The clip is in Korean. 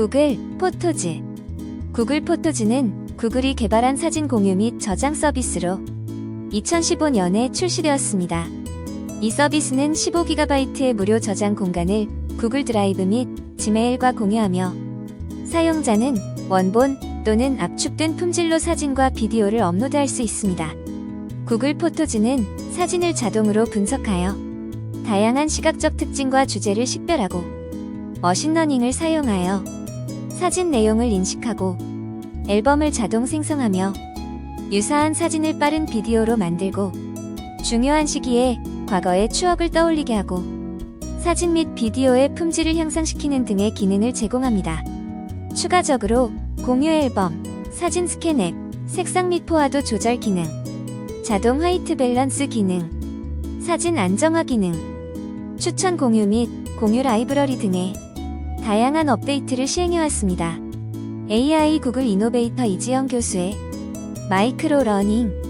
구글 포토즈 구글 포토즈는 구글이 개발한 사진 공유 및 저장 서비스로 2015년에 출시되었습니다. 이 서비스는 15GB의 무료 저장 공간을 구글 드라이브 및 지메일과 공유하며 사용자는 원본 또는 압축된 품질로 사진과 비디오를 업로드할 수 있습니다. 구글 포토즈는 사진을 자동으로 분석하여 다양한 시각적 특징과 주제를 식별하고 머신러닝을 사용하여 사진 내용을 인식하고 앨범을 자동 생성하며 유사한 사진을 빠른 비디오로 만들고 중요한 시기에 과거의 추억을 떠올리게 하고 사진 및 비디오의 품질을 향상시키는 등의 기능을 제공합니다. 추가적으로 공유 앨범, 사진 스캔 앱, 색상 및 포화도 조절 기능, 자동 화이트 밸런스 기능, 사진 안정화 기능, 추천 공유 및 공유 라이브러리 등의 다양한 업데이트를 시행해왔습니다. AI 구글 이노베이터 이지영 교수의 마이크로 러닝